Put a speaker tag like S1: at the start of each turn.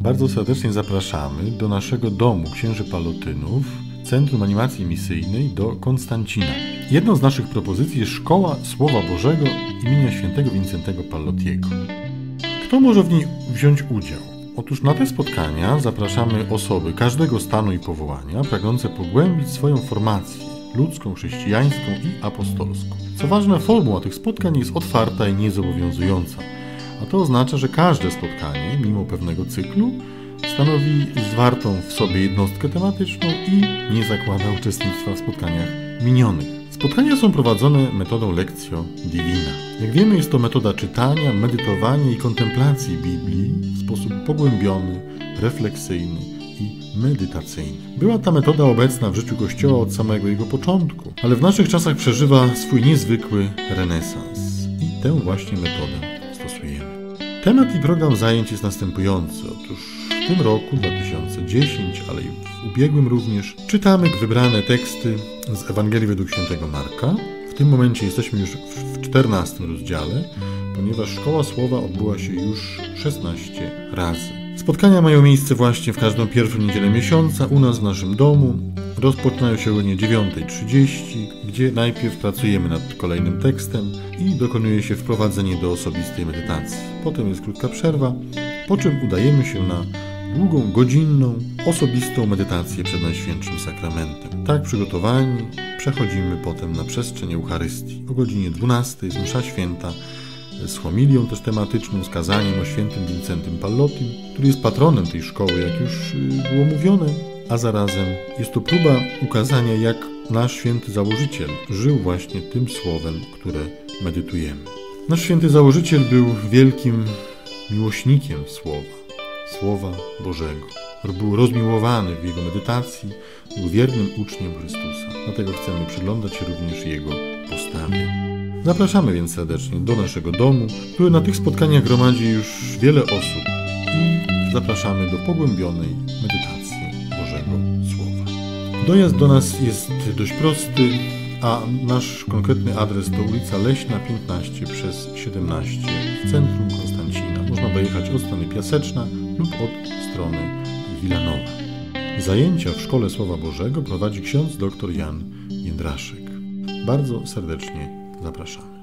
S1: Bardzo serdecznie zapraszamy do naszego domu księży Palotynów, Centrum Animacji Misyjnej do Konstancina. Jedną z naszych propozycji jest Szkoła Słowa Bożego imienia świętego Wincentego Pallotiego. Kto może w niej wziąć udział? Otóż na te spotkania zapraszamy osoby każdego stanu i powołania, pragnące pogłębić swoją formację ludzką, chrześcijańską i apostolską. Co ważne, formuła tych spotkań jest otwarta i niezobowiązująca, a to oznacza, że każde spotkanie, mimo pewnego cyklu, stanowi zwartą w sobie jednostkę tematyczną i nie zakłada uczestnictwa w spotkaniach minionych. Spotkania są prowadzone metodą Lectio Divina. Jak wiemy, jest to metoda czytania, medytowania i kontemplacji Biblii w sposób pogłębiony, refleksyjny i medytacyjny. Była ta metoda obecna w życiu Kościoła od samego jego początku, ale w naszych czasach przeżywa swój niezwykły renesans. I tę właśnie metodę stosujemy. Temat i program zajęć jest następujący. Otóż w tym roku 2010, ale i w ubiegłym również, czytamy wybrane teksty z Ewangelii według świętego Marka. W tym momencie jesteśmy już w 14 rozdziale, ponieważ Szkoła Słowa odbyła się już 16 razy. Spotkania mają miejsce właśnie w każdą pierwszą niedzielę miesiąca u nas w naszym domu. Rozpoczynają się o godzinie 9.30, gdzie najpierw pracujemy nad kolejnym tekstem i dokonuje się wprowadzenie do osobistej medytacji. Potem jest krótka przerwa, po czym udajemy się na długą, godzinną, osobistą medytację przed Najświętszym Sakramentem. Tak przygotowani przechodzimy potem na przestrzeń Eucharystii. O godzinie 12 jest msza święta z homilią też tematyczną, z kazaniem o świętym Wincentym Pallotim, który jest patronem tej szkoły, jak już y, było mówione, a zarazem jest to próba ukazania, jak nasz święty założyciel żył właśnie tym słowem, które medytujemy. Nasz święty założyciel był wielkim miłośnikiem słowa, słowa Bożego. Był rozmiłowany w jego medytacji, był wiernym uczniem Chrystusa. Dlatego chcemy przyglądać się również jego postawie. Zapraszamy więc serdecznie do naszego domu, który na tych spotkaniach gromadzi już wiele osób i zapraszamy do pogłębionej medytacji Bożego Słowa. Dojazd do nas jest dość prosty, a nasz konkretny adres to ulica Leśna 15 przez 17 w centrum Konstancina. Można dojechać od strony Piaseczna lub od strony Wilanowa. Zajęcia w Szkole Słowa Bożego prowadzi ksiądz dr Jan Jędraszek. Bardzo serdecznie zapraszamy.